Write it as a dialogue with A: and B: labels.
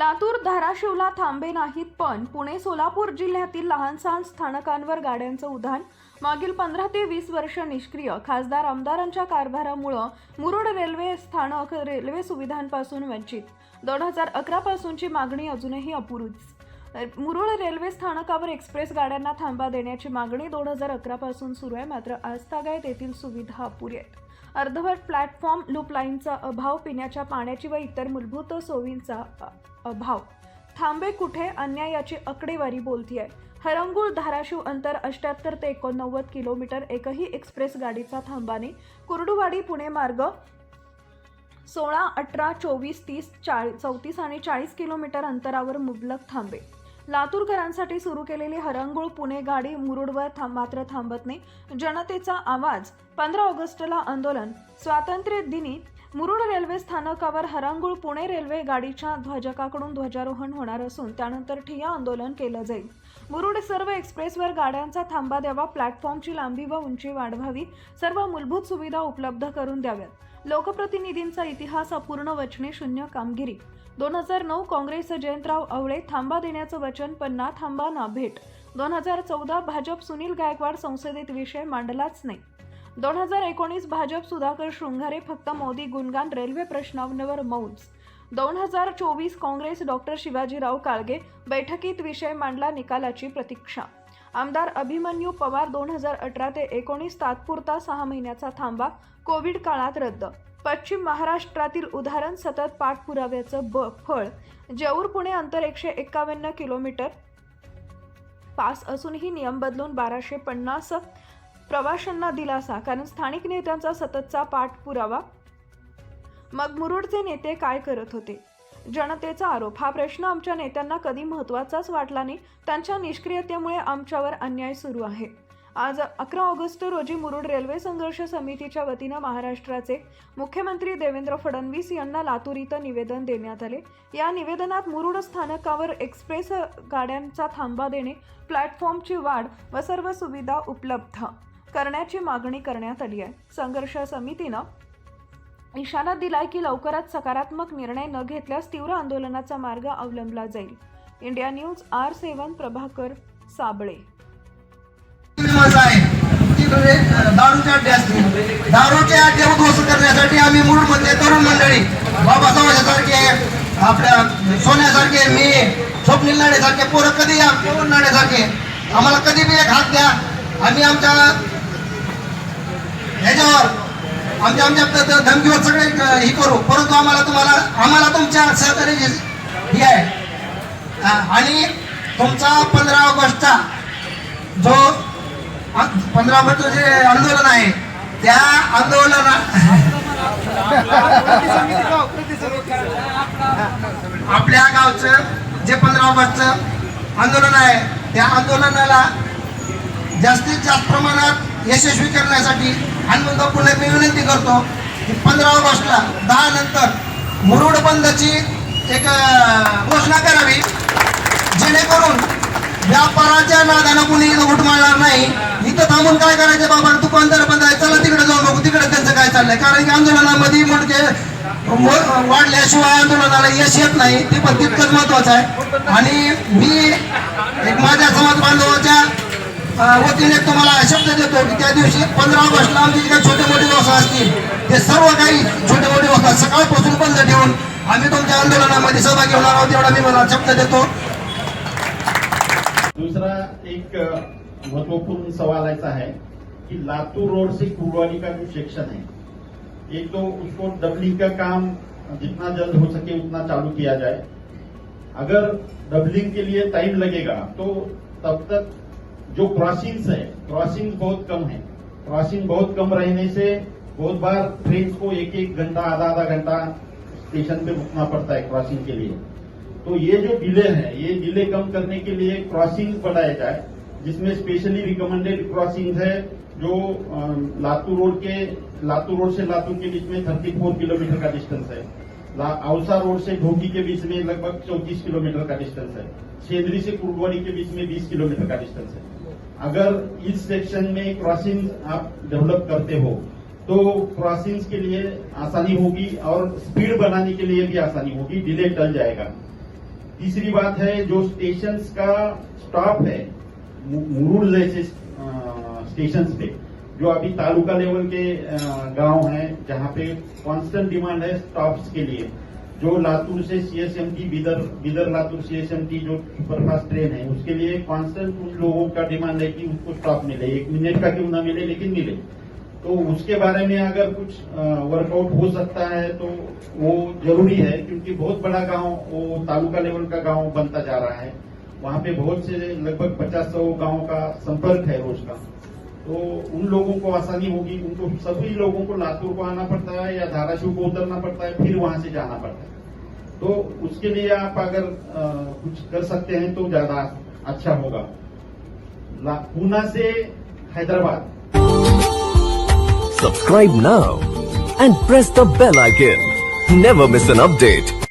A: लातूर धाराशिवला थांबे नाहीत पण पुणे सोलापूर जिल्ह्यातील लहान सहान स्थानकांवर गाड्यांचं उधाण मागील पंधरा ते वीस वर्ष निष्क्रिय खासदार आमदारांच्या कारभारामुळं मुरुड रेल्वे स्थानक रेल्वे सुविधांपासून वंचित. दोन हजार अकरा पासूनची मागणी अजूनही अपुरीच. मुरुड रेल्वे स्थानकावर एक्सप्रेस गाड्यांना थांबा देण्याची मागणी दोन हजार अकरा पासून सुरू आहे मात्र आजतागायत येथील सुविधा अपुरी आहेत. अर्धवट प्लॅटफॉर्म लूपलाईनचा अभाव पिण्याच्या पाण्याची व इतर मूलभूत सोयींचा अभाव थांबे कुठे? अन्यायाची आकडेवारी बोलतीये. हरंगुळ धाराशिव अंतर अष्ट्याहत्तर ते एकोणनव्वद किलोमीटर एकही एक्सप्रेस गाडीचा थांबाने कुर्डुवाडी पुणे मार्ग सोळा अठरा चोवीस तीस चाळीस चौतीस आणि चाळीस किलोमीटर अंतरावर मुबलक थांबे. लातूरकरांसाठी सुरू केलेली हरंगुळ पुणे गाडी मुरुडवर थांब मात्र थांबत नाही. जनतेचा आवाज पंधरा ऑगस्टला आंदोलन स्वातंत्र्य दिनी मुरुड रेल्वे स्थानकावर हरंगुळ पुणे रेल्वे गाडीच्या ध्वजकाकडून ध्वजारोहण होणार असून त्यानंतर ठिया आंदोलन केलं जाईल. मुरुड सर्व एक्सप्रेसवर गाड्यांचा थांबा द्यावा प्लॅटफॉर्मची लांबी व उंची वाढवावी सर्व मूलभूत सुविधा उपलब्ध करून द्याव्यात. लोकप्रतिनिधींचा इतिहास अपूर्ण वचने शून्य कामगिरी. दोन हजार नऊ काँग्रेस जयंतराव आवळे थांबा देण्याचं वचन पण ना थांबा ना भेट. दोन हजार चौदा भाजप सुनील गायकवाड संसदेत विषय मांडलाच नाही. दोन हजार एकोणीस भाजप सुधाकर शृंगारे फक्त मोदी गुणगान रेल्वे प्रश्नावर मौज. दोन हजार चोवीस काँग्रेस डॉक्टर शिवाजीराव काळगे बैठकीत विषय मांडला निकालाची प्रतीक्षा. आमदार अभिमन्यू पवार दोन हजार अठरा ते एकोणीस तात्पुरता सहा महिन्याचा थांबा कोविड काळात रद्द पश्चिम महाराष्ट्रातील उदाहरण सतत पाठपुराव्याचं ब फळ. जेऊर पुणे अंतर एकशे एक्कावन्न किलोमीटर. पास असूनही नियम बदलून बाराशे पन्नास प्रवाशांना दिलासा कारण स्थानिक नेत्यांचा सततचा पाठपुरावा. मग मुरुडचे नेते काय करत होते? जनतेचा आरोप हा प्रश्न आमच्या नेत्यांना कधी महत्त्वाचाच वाटला नाही. त्यांच्या निष्क्रियतेमुळे आमच्यावर अन्याय सुरू आहे. आज अकरा ऑगस्ट रोजी मुरुड रेल्वे संघर्ष समितीच्या वतीनं महाराष्ट्राचे मुख्यमंत्री देवेंद्र फडणवीस यांना लातूर इथं निवेदन देण्यात आले. या निवेदनात मुरुड स्थानकावर एक्सप्रेस गाड्यांचा थांबा देणे प्लॅटफॉर्मची वाढ व सर्व सुविधा उपलब्ध करण्याची मागणी करण्यात आली आहे. संघर्ष समितीनं इशारा दिलाय की लवकरात सकारात्मक निर्णय न घेतल्यास तीव्र आंदोलनाचा मार्ग अवलंबला जाईल. India news R seven Prabhakar Sabale
B: म्हणजे दारूच्या अड्डे असतील दारूचे अड्डे उद्ध्वस्त करण्यासाठी आम्ही मूळ मधले तरुण मंडळी. बाबासाहेबांसारखे आपल्या सोन्यासारखे मी स्वप्नील नाडेसारखे पोरं कधी या? पवन नाडेसारखे आम्हाला कधी बी एक हात द्या. आम्ही आमच्या ह्याच्यावर आमच्या आमच्या धमकीवर सगळे हे करू. परंतु आम्हाला तुम्हाला आम्हाला तुमच्या सहकार्याची हे आहे. आणि तुमचा पंधरा ऑगस्टचा जो पंधरा ऑगस्ट जे आंदोलन आहे त्या आंदोलना आपल्या गावचं जे पंधरा ऑगस्टचं आंदोलन आहे त्या आंदोलनाला जास्तीत जास्त प्रमाणात यशस्वी करण्यासाठी हनुमंत पुणे मी विनंती करतो की पंधरा ऑगस्टला दहा नंतर मुरुड बंदची एक घोषणा करावी. जेणेकरून व्यापाराच्या नादानं कुणी इथं मारणार नाही. इथं थांबून काय करायचं बाबा? दुकानदार बंद आहे. चला तिकडे जाऊन बघू. तिकडे त्यांचं काय चाललंय? कारण की आंदोलनामध्ये मुडके वाढल्याशिवाय आंदोलनाला यश येत नाही. ते पण तितकंच महत्वाचं आहे. आणि मी एक माझ्या समाज बांधवाच्या वतीने तुम्हाला शब्द देतो की त्या दिवशी पंधरा ऑगस्टला आमचे जे काही छोटे मोठे व्यवसाय असतील. ते सर्व काही छोटे मोठे व्यवसाय सकाळपासून बंद ठेवून आम्ही तुमच्या आंदोलनामध्ये सहभागी होणार आहोत. एवढा मी मला शब्द देतो.
C: दुसरा एक महत्वपूर्ण सवाल ऐसा है कि लातूर रोड से कुड़वाड़ी का जो सेक्शन है, एक तो उसको डबलिंग का काम जितना जल्द हो सके उतना चालू किया जाए। अगर डबलिंग के लिए टाइम लगेगा तो तब तक जो क्रॉसिंग्स है क्रॉसिंग बहुत कम है। क्रॉसिंग बहुत कम रहने से बहुत बार ट्रेन को एक एक घंटा, आधा आधा घंटा स्टेशन पे रुकना पड़ता है क्रॉसिंग के लिए। तो ये जो डिले है, ये डिले कम करने के लिए क्रॉसिंग बढ़ाया जाए। जिसमें स्पेशली रिकमेंडेड क्रॉसिंग है, जो लातू रोड के, लातूर रोड से लातूर के बीच में 34 किलोमीटर का डिस्टेंस है। औसा रोड से ढोकी के बीच में लगभग 34 किलोमीटर का डिस्टेंस है। सेंद्री से कुर्डवाड़ी के बीच में 20 किलोमीटर का डिस्टेंस है। अगर इस सेक्शन में क्रॉसिंग आप डेवलप करते हो तो क्रॉसिंग्स के लिए आसानी होगी और स्पीड बनाने के लिए भी आसानी होगी डिले टल जाएगा। तीसरी बात है, जो स्टेशन का स्टॉप है मु- मुरुड जैसे स्टेशन पे, जो अभी तालुका लेवल के गाँव हैं, जहाँ पे कांस्टेंट डिमांड है स्टॉप्स के लिए, जो लातूर से सीएसएमटी बिदर बिदर लातूर सीएसएमटी जो सुपरफास्ट ट्रेन है, उसके लिए कांस्टेंट उन लोगों का डिमांड है कि उसको स्टॉप मिले, एक मिनट का क्यों ना मिले, लेकिन मिले। तो उसके बारे में अगर कुछ वर्कआउट हो सकता है तो वो ज़रूरी है, क्योंकि बहुत बड़ा गाँव, वो तालुका लेवल का गाँव बनता जा रहा है। वहाँ पे बहुत से लगभग पचास सौ गाँव का संपर्क है रोज का तो उन लोगों को आसानी होगी उनको सभी लोगों को लातूर को आना पड़ता है या धाराशिव को उतरना पड़ता है फिर वहाँ से जाना पड़ता है तो उसके लिए आप अगर अ, कुछ कर सकते हैं तो ज़्यादा अच्छा होगा पूना से Hyderabad
D: subscribe now and press the bell icon. Never miss an update.